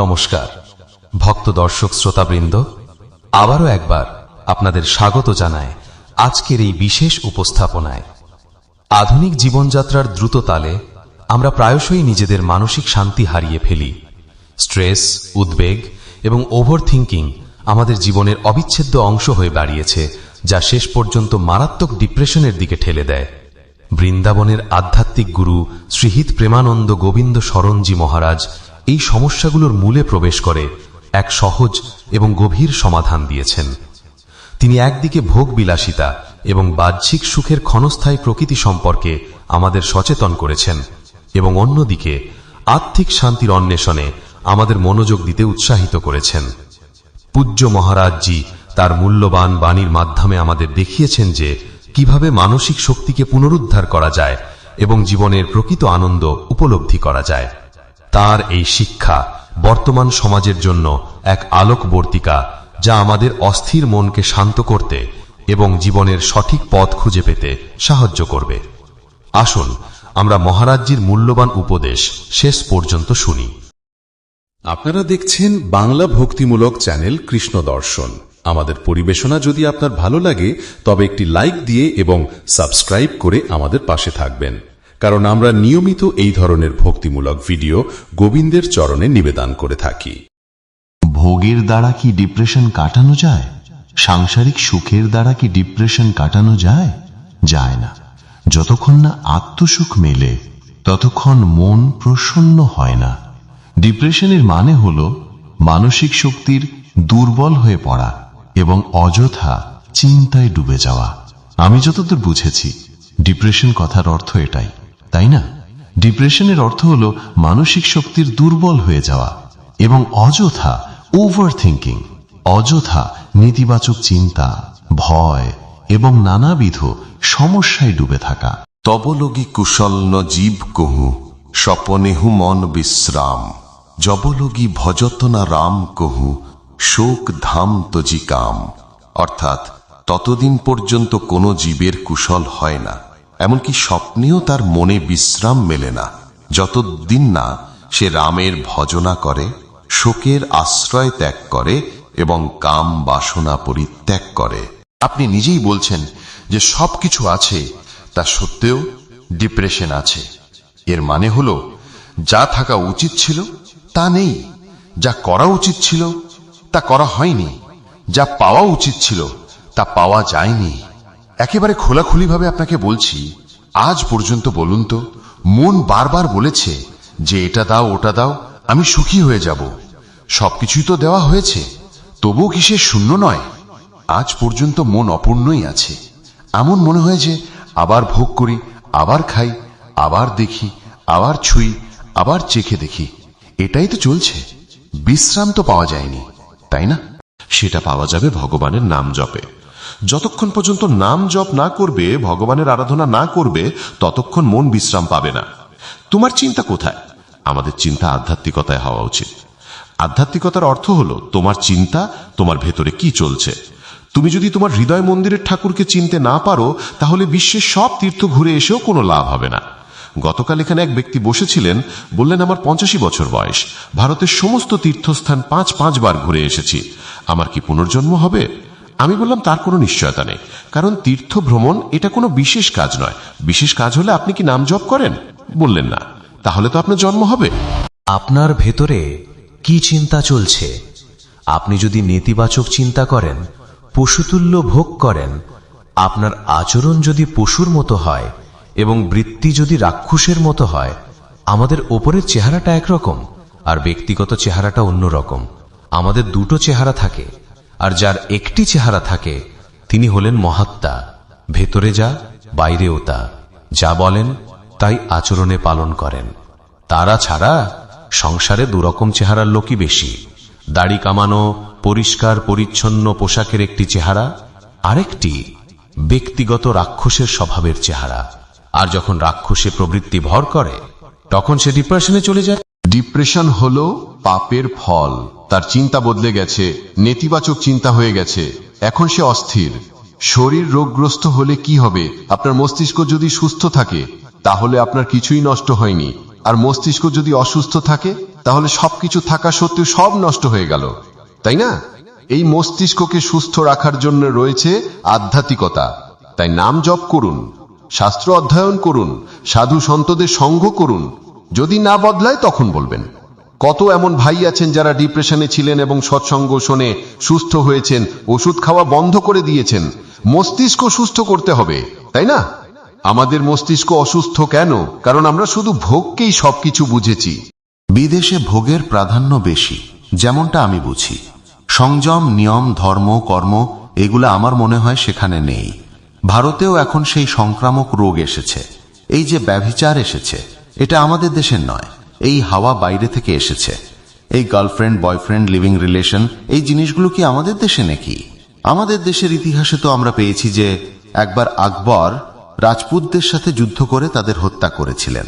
নমস্কার। ভক্ত দর্শক শ্রোতাবৃন্দ, আবারও একবার আপনাদের স্বাগত জানায় আজকের এই বিশেষ উপস্থাপনায়। আধুনিক জীবনযাত্রার দ্রুত তালে আমরা প্রায়শই নিজেদের মানসিক শান্তি হারিয়ে ফেলি। স্ট্রেস, উদ্বেগ এবং ওভার থিঙ্কিং আমাদের জীবনের অবিচ্ছেদ্য অংশ হয়ে দাঁড়িয়েছে, যা শেষ পর্যন্ত মারাত্মক ডিপ্রেশনের দিকে ঠেলে দেয়। বৃন্দাবনের আধ্যাত্মিক গুরু শ্রীহিত প্রেমানন্দ গোবিন্দ শরণজি মহারাজ এই সমস্যাগুলোর মূলে প্রবেশ করে এক সহজ এবং গভীর সমাধান দিয়েছেন। তিনি একদিকে ভোগ বিলাসিতা এবং বাহ্যিক সুখের ক্ষণস্থায়ী প্রকৃতি সম্পর্কে আমাদের সচেতন করেছেন এবং অন্যদিকে আর্থিক শান্তির অন্বেষণে আমাদের মনোযোগ দিতে উৎসাহিত করেছেন। পূজ্য মহারাজজি তার মূল্যবান বাণীর মাধ্যমে আমাদের দেখিয়েছেন যে কীভাবে মানসিক শক্তিকে পুনরুদ্ধার করা যায় এবং জীবনের প্রকৃত আনন্দ উপলব্ধি করা যায়। তার এই শিক্ষা বর্তমান সমাজের জন্য এক আলোকবর্তিকা যা আমাদের অস্থির মনকে শান্ত করতে এবং জীবনের সঠিক পথ খুঁজে পেতে সাহায্য করবে। আসুন, আমরা মহারাজজির মূল্যবান উপদেশ শেষ পর্যন্ত শুনি। আপনারা দেখছেন বাংলা ভক্তিমূলক চ্যানেল কৃষ্ণ দর্শন। আমাদের পরিবেশনা যদি আপনার ভালো লাগে, তবে একটি লাইক দিয়ে এবং সাবস্ক্রাইব করে আমাদের পাশে থাকবেন। কারণ আমরা নিয়মিত এই ধরনের ভক্তিমূলক ভিডিও গোবিন্দের চরণে নিবেদন করে থাকি। ভোগের দ্বারা কি ডিপ্রেশন কাটানো যায়? সাংসারিক সুখের দ্বারা কি ডিপ্রেশন কাটানো যায়? যায় না। যতক্ষণ না আত্মসুখ মেলে, ততক্ষণ মন প্রসন্ন হয় না। ডিপ্রেশনের মানে হল মানসিক শক্তির দুর্বল হয়ে পড়া এবং অযথা চিন্তায় ডুবে যাওয়া। আমি যতদূর বুঝেছি ডিপ্রেশন কথার অর্থ এটাই। তাই না? ডিপ্রেশনের অর্থ হল মানসিক শক্তির দুর্বল হয়ে যাওয়া এবং অযথা ওভার থিঙ্কিং অযথা নেতিবাচক চিন্তা, ভয় এবং নানাবিধ সমস্যায় ডুবে থাকা। তবলগি কুশল জীব কহু স্বপনেহু মন বিশ্রাম। জবলগি ভজত না রাম কহু, শোক ধাম তজি কাম। অর্থাৎ ততদিন পর্যন্ত কোনো জীবের কুশল হয় না। এমনকি স্বপ্নেও তার মনে বিশ্রাম মেলে না। যতদিন না সে রামের ভজনা করে, শোকের আশ্রয় ত্যাগ করে এবং কাম বাসনা পরিত্যাগ করে। আপনি নিজেই বলছেন যে সবকিছু আছে, তা সত্ত্বেও ডিপ্রেশন আছে। এর মানে হল, যা থাকা উচিত ছিল, তা নেই। যা করা উচিত ছিল, তা করা হয়নি। যা পাওয়া উচিত ছিল, তা পাওয়া যায়নি। একেবারে খোলাখুলিভাবে আপনাকে বলছি, আজ পর্যন্ত বলুন তো, মন বারবার বলেছে যে এটা দাও, ওটা দাও, আমি সুখী হয়ে যাব। সবকিছুই তো দেওয়া হয়েছে, তবুও কি সে শূন্য নয়? আজ পর্যন্ত মন অপূর্ণই আছে। এমন মনে হয় যে আবার ভোগ করি, আবার খাই, আবার দেখি, আবার ছুঁই, আবার চেখে দেখি। এটাই তো চলছে। বিশ্রাম তো পাওয়া যায়নি, তাই না? সেটা পাওয়া যাবে ভগবানের নাম জপে। যতক্ষণ পর্যন্ত নাম জপ না করবে, ভগবানের আরাধনা না করবে, ততক্ষণ মন বিশ্রাম পাবে না। তোমার চিন্তা কোথায়? আমাদের চিন্তা আধ্যাত্মিকতায় হওয়া উচিত। আধ্যাত্মিকতার অর্থ হলো, তোমার চিন্তা তোমার ভেতরে কি চলছে। তুমি যদি তোমার হৃদয় মন্দিরের ঠাকুরকে চিনতে না পারো, তাহলে বিশ্বের সব তীর্থ ঘুরে এসেও কোনো লাভ হবে না। গতকাল এখানে এক ব্যক্তি বসেছিলেন, বললেন, আমার পঞ্চাশি বছর বয়স। ভারতের সমস্ত তীর্থস্থান পাঁচ পাঁচবার ঘুরে এসেছি। আমার কি পুনর্জন্ম হবে? আমি বললাম, তার কোনো নিশ্চয়তা নেই। কারণ তীর্থ ভ্রমণ এটা কোনো বিশেষ কাজ নয়। বিশেষ কাজ হলে আপনি কি নাম জপ করেন? বললেন না। তাহলে তো আপনার জন্ম হবে। আপনার ভেতরে কি চিন্তা চলছে? আপনি যদি নেতিবাচক চিন্তা করেন, পশুতুল্য ভোগ করেন, আপনার আচরণ যদি পশুর মতো হয় এবং বৃত্তি যদি রাক্ষসের মতো হয়, আমাদের ওপরের চেহারাটা একরকম আর ব্যক্তিগত চেহারাটা অন্যরকম। আমাদের দুটো চেহারা থাকে। আর যার একটি চেহারা থাকে, তিনি হলেন মহাত্মা। ভেতরে যা, বাইরেও তা। যা বলেন, তাই আচরণে পালন করেন। তারা ছাড়া সংসারে দুরকম চেহারার লোকই বেশি। দাড়ি কামানো, পরিষ্কার, পরিচ্ছন্ন পোশাকের একটি চেহারা, আরেকটি ব্যক্তিগত রাক্ষসের স্বভাবের চেহারা। আর যখন রাক্ষসে প্রবৃত্তি ভর করে, তখন সে ডিপ্রেশনে চলে যায়। ডিপ্রেশন হলো পাপের ফল। তার চিন্তা বদলে গেছে, নেতিবাচক চিন্তা হয়ে গেছে। এখন সে অস্থির। শরীর রোগগ্রস্ত হলে কি হবে? আপনার মস্তিষ্ক যদি সুস্থ থাকে, তাহলে আপনার কিছুই নষ্ট হয়নি। আর মস্তিষ্ক যদি অসুস্থ থাকে, তাহলে সবকিছু থাকা সত্ত্বেও সব নষ্ট হয়ে গেল। তাই না? এই মস্তিষ্ককে সুস্থ রাখার জন্য রয়েছে আধ্যাত্মিকতা। তাই নাম জপ করুন, শাস্ত্র অধ্যয়ন করুন, সাধু সন্তদের সঙ্গ করুন। যদি না বদলায়, তখন বলবেন। কত এমন ভাই আছেন যারা ডিপ্রেশনে ছিলেন এবং সৎসঙ্গ শোনে সুস্থ হয়েছেন, ওষুধ খাওয়া বন্ধ করে দিয়েছেন। মস্তিষ্ক সুস্থ করতে হবে, তাই না? আমাদের মস্তিষ্ক অসুস্থ কেন? কারণ আমরা শুধু ভোগকেই সবকিছু বুঝেছি। বিদেশে ভোগের প্রাধান্য বেশি, যেমনটা আমি বুঝি। সংযম, নিয়ম, ধর্ম, কর্ম, এগুলো আমার মনে হয় সেখানে নেই। ভারতেও এখন সেই সংক্রামক রোগ এসেছে। এই যে ব্যভিচার এসেছে, এটা আমাদের দেশের নয়। এই হাওয়া বাইরে থেকে এসেছে। এই গার্লফ্রেন্ড, বয়ফ্রেন্ড, লিভিং রিলেশন, এই জিনিসগুলো কি আমাদের দেশে নাকি? আমাদের দেশের ইতিহাসে তো আমরা পেয়েছি যে একবার আকবর রাজপুতদের সাথে যুদ্ধ করে তাদের হত্যা করেছিলেন।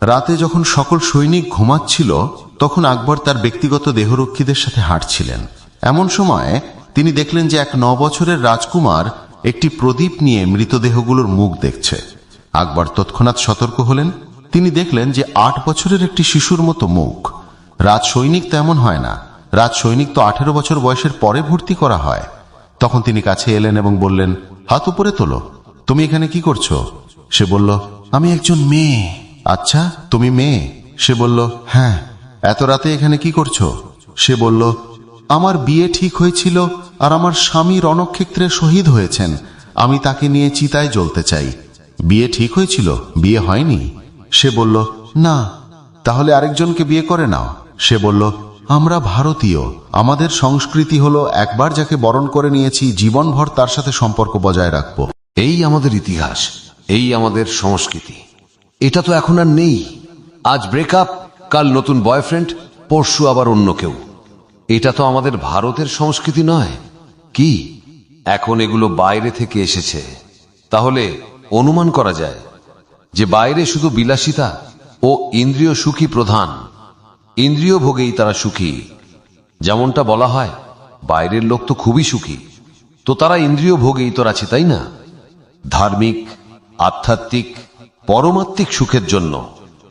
রাতে যখন সকল সৈনিক ঘুমাচ্ছিল, তখন আকবর তার ব্যক্তিগত দেহরক্ষীদের সাথে হাঁটছিলেন। এমন সময় তিনি দেখলেন যে এক ন বছরের রাজকুমার একটি প্রদীপ নিয়ে মৃতদেহগুলোর মুখ দেখছে। আকবর তৎক্ষণাৎ সতর্ক হলেন তিনি দেখলেন যে আট বছরের একটি শিশুর মতো মুখ। রাজ সৈনিক তেমন হয় না। রাজ সৈনিক তো আঠেরো বছর বয়সের পরে ভর্তি করা হয়। তখন তিনি কাছে এলেন এবং বললেন, হাত উপরে তোলো। তুমি এখানে কি করছ? সে বলল, আমি একজন মেয়ে। আচ্ছা তুমি মেয়ে? সে বলল হ্যাঁ। এত রাতে এখানে কি করছ? সে বলল, আমার বিয়ে ঠিক হয়েছিল আর আমার স্বামী রণক্ষেত্রে শহীদ হয়েছেন। আমি তাকে নিয়ে চিতায় জ্বলতে চাই। বিয়ে ঠিক হয়েছিল, বিয়ে হয়নি। সে বলল, না, তাহলে আরেকজনকে বিয়ে করে নাও। সে বলল, আমরা ভারতীয়। আমাদের সংস্কৃতি হলো একবার যাকে বরণ করে নিয়েছি, জীবনভর তার সাথে সম্পর্ক বজায় রাখব। এই আমাদের ইতিহাস, এই আমাদের সংস্কৃতি। এটা তো এখন আর নেই। আজ ব্রেকআপ কাল নতুন বয়ফ্রেন্ড পরশু আবার অন্য কেউ। এটা তো আমাদের ভারতের সংস্কৃতি নয়। কি? এখন এগুলো বাইরে থেকে এসেছে। তাহলে অনুমান করা যায় যে বাইরে শুধু বিলাসিতা ও ইন্দ্রিয় সুখী প্রধান, ইন্দ্রিয় ভোগেই তারা সুখী। যেমনটা বলা হয়, বাইরের লোক তো খুবই সুখী। তো তারা ইন্দ্রিয় ভোগেই তো আছে, তাই না? ধার্মিক, আধ্যাত্মিক, পরমাত্মিক সুখের জন্য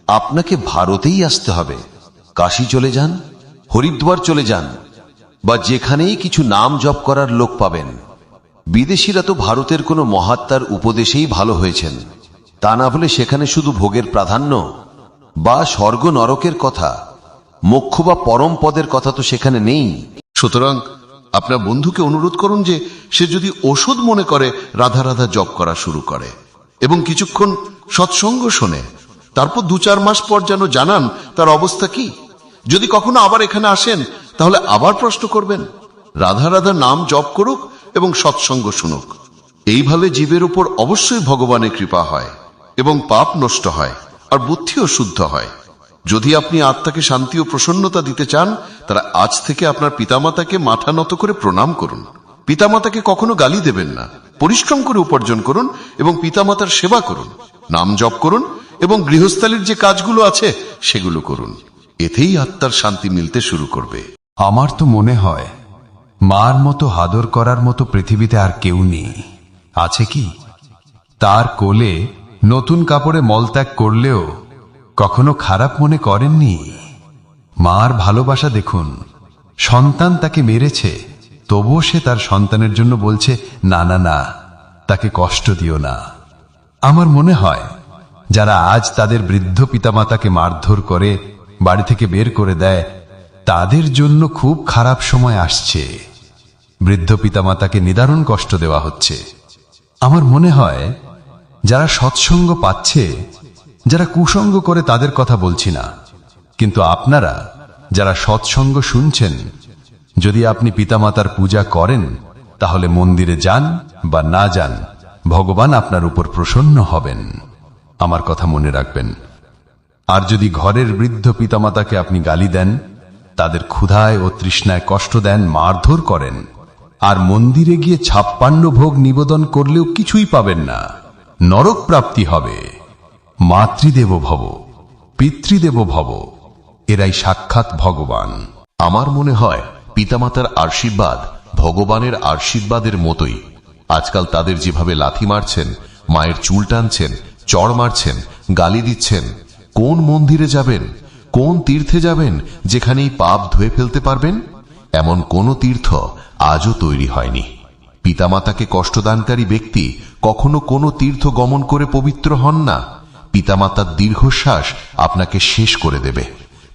আপনাকে ভারতেই আসতে হবে। কাশী চলে যান, হরিদ্বার চলে যান, বা যেখানেই কিছু নাম জপ করার লোক পাবেন। বিদেশিরা তো ভারতের কোনো মহাত্মার উপদেশেই ভালো হয়েছেন। তা না হলে সেখানে শুধু ভোগের প্রাধান্য বা স্বর্গ নরকের কথা, মোক্ষ বা পরম পদের কথা তো সেখানে নেই। সুতরাং আপনার বন্ধুকে অনুরোধ করুন যে সে যদি ওষুধ মনে করে, রাধা রাধা জপ করা শুরু করে এবং কিছুক্ষণ সৎসঙ্গ শোনে। তারপর দু চার মাস পর যেন জানান তার অবস্থা কি। যদি কখনো আবার এখানে আসেন, তাহলে আবার প্রশ্ন করবেন। রাধা রাধা নাম জপ করুক এবং সৎসঙ্গ শুনুক। এইভাবে জীবের উপর অবশ্যই ভগবানের কৃপা হয়। এবং পাপ নষ্ট হয়, আর বুদ্ধিও শুদ্ধ হয়। যদি আপনি আত্মাকে শান্তি ও প্রসন্নতা দিতে চান, তারা আজ থেকে আপনার পিতামাতাকে মাথা নত করে প্রণাম করুন। পিতামাতাকে কখনো গালি দেবেন না। পরিশ্রম করে উপার্জন করুন এবং পিতামাতার সেবা করুন। নাম জপ করুন এবং গৃহস্থালির যে কাজগুলো আছে, সেগুলো করুন। এতেই আত্মার শান্তি মিলতে শুরু করবে। আমার তো মনে হয়, মার মতো হাদর করার মতো পৃথিবীতে আর কেউ নেই। আছে কি? তার কোলে নতুন কাপড়ে মলত্যাগ করলেও কখনো খারাপ মনে করেননি। মার ভালোবাসা দেখুন, সন্তান তাকে মেরেছে, তবুও সে তার সন্তানের জন্য বলছে, না না না, তাকে কষ্ট দিও না। আমার মনে হয়, যারা আজ তাদের বৃদ্ধ পিতামাতাকে মারধর করে, বাড়ি থেকে বের করে দেয়, তাদের জন্য খুব খারাপ সময় আসছে। বৃদ্ধ পিতামাতাকে নিদারুণ কষ্ট দেওয়া হচ্ছে। আমার মনে হয় যারা সৎসঙ্গ পাচ্ছে, যারা কুসঙ্গ করে তাদের কথা বলছি না। কিন্তু আপনারা যারা সৎসঙ্গ শুনছেন, যদি আপনি পিতামাতার পূজা করেন, তাহলে মন্দিরে যান বা না যান, ভগবান আপনার উপর প্রসন্ন হবেন। আমার কথা মনে রাখবেন। আর যদি ঘরের বৃদ্ধ পিতামাতাকে আপনি গালি দেন, তাদের ক্ষুধায় ও তৃষ্ণায় কষ্ট দেন, মারধর করেন, আর মন্দিরে গিয়ে ছাপ্পান্ন ভোগ নিবেদন করলেও কিছুই পাবেন না। নরক প্রাপ্তি হবে। মাতৃদেব ভব পিতৃদেব ভব এরাই সাক্ষাৎ ভগবান। আমার মনে হয়, পিতামাতার আশীর্বাদ ভগবানের আশীর্বাদের মতোই। আজকাল তাদের যেভাবে লাথি মারছেন, মায়ের চুল টানছেন, চড় মারছেন, গালি দিচ্ছেন, কোন মন্দিরে যাবেন, কোন তীর্থে যাবেন, যেখানেই পাপ ধুয়ে ফেলতে পারবেন? এমন কোন তীর্থ আজও তৈরি হয়নি। পিতামাতাকে কষ্টদানকারী ব্যক্তি কখনো কোনো তীর্থ গমন করে পবিত্র হন না। পিতামাতার দীর্ঘশ্বাস আপনাকে শেষ করে দেবে।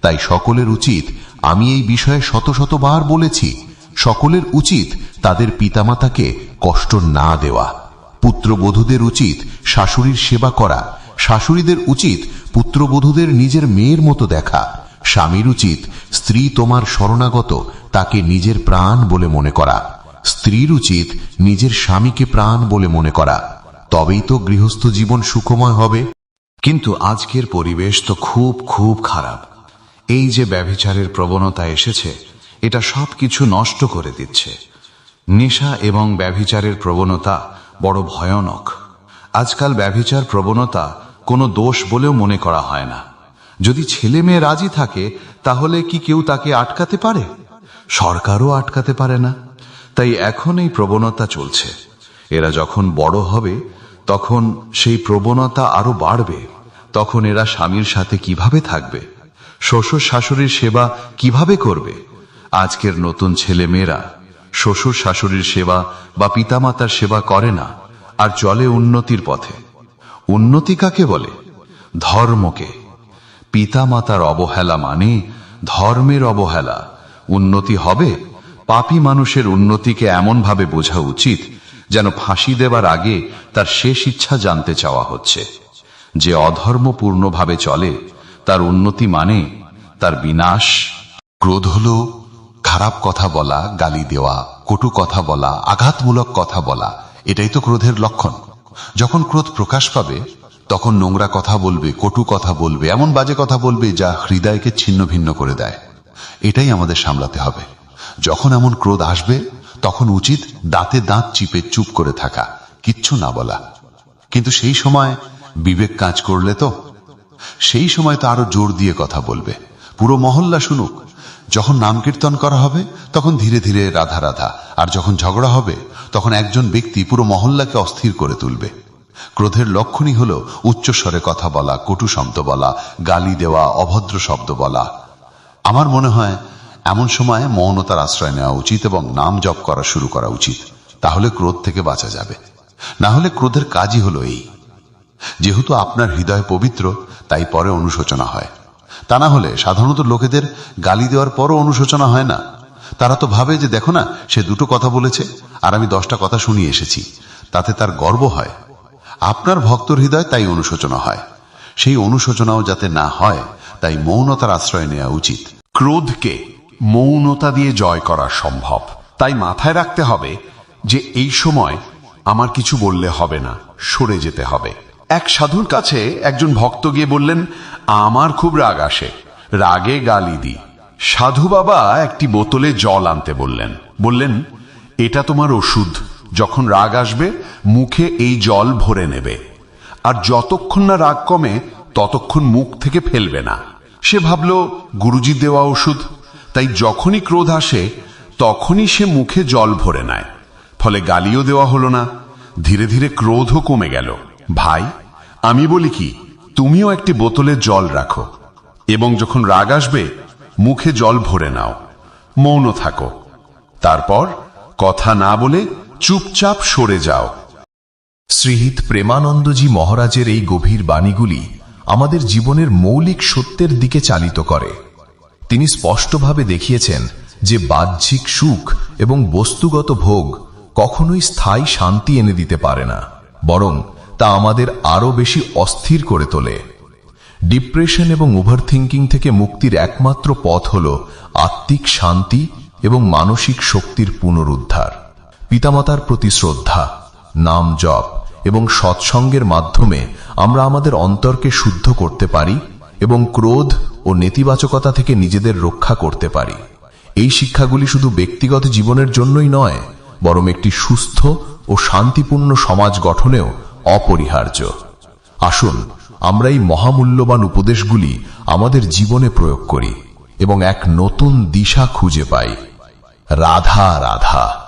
তাই সকলের উচিত, আমি এই বিষয়ে শত শতবার বলেছি, সকলের উচিত তাদের পিতামাতাকে কষ্ট না দেওয়া। পুত্রবধূদের উচিত শাশুড়ির সেবা করা। শাশুড়িদের উচিত পুত্রবধূদের নিজের মেয়ের মতো দেখা। স্বামীর উচিত স্ত্রী তোমার শরণাগত, তাকে নিজের প্রাণ বলে মনে করা। স্ত্রীর উচিত নিজের স্বামীকে প্রাণ বলে মনে করা। তবেই তো গৃহস্থ জীবন সুখময় হবে। কিন্তু আজকের পরিবেশ তো খুব খুব খারাপ। এই যে ব্যভিচারের প্রবণতা এসেছে, এটা সব কিছু নষ্ট করে দিচ্ছে। নেশা এবং ব্যভিচারের প্রবণতা বড় ভয়ানক। আজকাল ব্যভিচার প্রবণতা কোনো দোষ বলেও মনে করা হয় না। যদি ছেলে মেয়ে রাজি থাকে, তাহলে কি কেউ তাকে আটকাতে পারে? সরকারও আটকাতে পারে না। তাই এখন এই প্রবণতা চলছে। এরা যখন বড় হবে, তখন সেই প্রবণতা আরও বাড়বে। তখন এরা স্বামীর সাথে কীভাবে থাকবে? শ্বশুর শাশুড়ির সেবা কীভাবে করবে? আজকের নতুন ছেলে মেয়েরা শ্বশুর শাশুড়ির সেবা বা পিতামাতার সেবা করে না, আর চলে উন্নতির পথে। উন্নতি কাকে বলে? ধর্মকে। পিতামাতার অবহেলা মানে ধর্মের অবহেলা। উন্নতি হবে পাপী মানুষের উন্নতিকে এমনভাবে বোঝা উচিত যেন ফাঁসি দেবার আগে তার শেষ ইচ্ছা জানতে চাওয়া হচ্ছে। যে অধর্মপূর্ণভাবে চলে, তার উন্নতি মানে তার বিনাশ। ক্রোধ হল খারাপ কথা বলা, গালি দেওয়া, কটু কথা বলা, আঘাতমূলক কথা বলা, এটাই তো ক্রোধের লক্ষণ। যখন ক্রোধ প্রকাশ পাবে, তখন নোংরা কথা বলবে, কটু কথা বলবে, এমন বাজে কথা বলবে যা হৃদয়কে ছিন্ন ভিন্ন করে দেয়। এটাই আমাদের সামলাতে হবে। যখন এমন ক্রোধ আসবে, তখন উচিত দাঁতে দাঁত চিপে চুপ করে থাকা, কিচ্ছু না বলা। কিন্তু সেই সময় বিবেক কাজ করলে তো? সেই সময় তো আরও জোর দিয়ে কথা বলবে। পুরো মহল্লা শুনুক। যখন নাম কীর্তন করা হবে, তখন ধীরে ধীরে রাধা রাধা। আর যখন ঝগড়া হবে, তখন একজন ব্যক্তি পুরো মহল্লাকে অস্থির করে তুলবে। ক্রোধের লক্ষণই হল উচ্চস্বরে কথা বলা, কটু শব্দ বলা, গালি দেওয়া, অভদ্র শব্দ বলা। আমার মনে হয় এমন সময় মৌনতার আশ্রয় নেওয়া উচিত এবং নাম জপ করা শুরু করা উচিত। তাহলে ক্রোধ থেকে বাঁচা যাবে। না হলে ক্রোধের কাজই হলো এই। যেহেতু আপনার হৃদয় পবিত্র, তাই পরে অনুশোচনা হয়। তা না হলে সাধারণত লোকেদের গালি দেওয়ার পরও অনুশোচনা হয় না। তারা তো ভাবে যে, দেখো না, সে দুটো কথা বলেছে আর আমি দশটা কথা শুনিয়ে এসেছি। তাতে তার গর্ব হয়। আপনার ভক্তর হৃদয় তাই অনুশোচনা হয়। সেই অনুশোচনাও যাতে না হয়, তাই মৌনতার আশ্রয় নেওয়া উচিত। ক্রোধকে মৌনতা দিয়ে জয় করা সম্ভব। তাই মাথায় রাখতে হবে যে এই সময় আমার কিছু বললে হবে না, সরে যেতে হবে। এক সাধুর কাছে একজন ভক্ত গিয়ে বললেন, আমার খুব রাগ আসে, রাগে গালি দিই। সাধু বাবা একটি বোতলে জল আনতে বললেন। বললেন, এটা তোমার ওষুধ, যখন রাগ আসবে, মুখে এই জল ভরে নেবে। আর যতক্ষণ না রাগ কমে, ততক্ষণ মুখ থেকে ফেলবে না। সে ভাবল গুরুজি দেওয়া ওষুধ তাই যখনই ক্রোধ আসে, তখনই সে মুখে জল ভরে নেয়। ফলে গালিও দেওয়া হলো না। ধীরে ধীরে ক্রোধও কমে গেল। ভাই, আমি বলি কি, তুমিও একটি বোতলে জল রাখো এবং যখন রাগ আসবে, মুখে জল ভরে নাও। মৌন থাকো। তারপর কথা না বলে চুপচাপ সরে যাও। শ্রীহিত প্রেমানন্দজি মহারাজের এই গভীর বাণীগুলি আমাদের জীবনের মৌলিক সত্যের দিকে চালিত করে। তিনি স্পষ্টভাবে দেখিয়েছেন যে বাহ্যিক সুখ এবং বস্তুগত ভোগ কখনোই স্থায়ী শান্তি এনে দিতে পারে না, বরং তা আমাদের আরও বেশি অস্থির করে তোলে। ডিপ্রেশন এবং ওভারথিঙ্কিং থেকে মুক্তির একমাত্র পথ হল আত্মিক শান্তি এবং মানসিক শক্তির পুনরুদ্ধার। পিতামাতার প্রতি শ্রদ্ধা, নাম জপ এবং সৎসঙ্গের মাধ্যমে আমরা আমাদের অন্তরকে শুদ্ধ করতে পারি এবং ক্রোধ ও নেতিবাচকতা থেকে নিজেদের রক্ষা করতে পারি। এই শিক্ষাগুলি শুধু ব্যক্তিগত জীবনের জন্যই নয়, বরং একটি সুস্থ ও শান্তিপূর্ণ সমাজ গঠনেও অপরিহার্য। আসুন, আমরা এই মহামূল্যবান উপদেশগুলি আমাদের জীবনে প্রয়োগ করি এবং এক নতুন দিশা খুঁজে পাই। রাধা রাধা।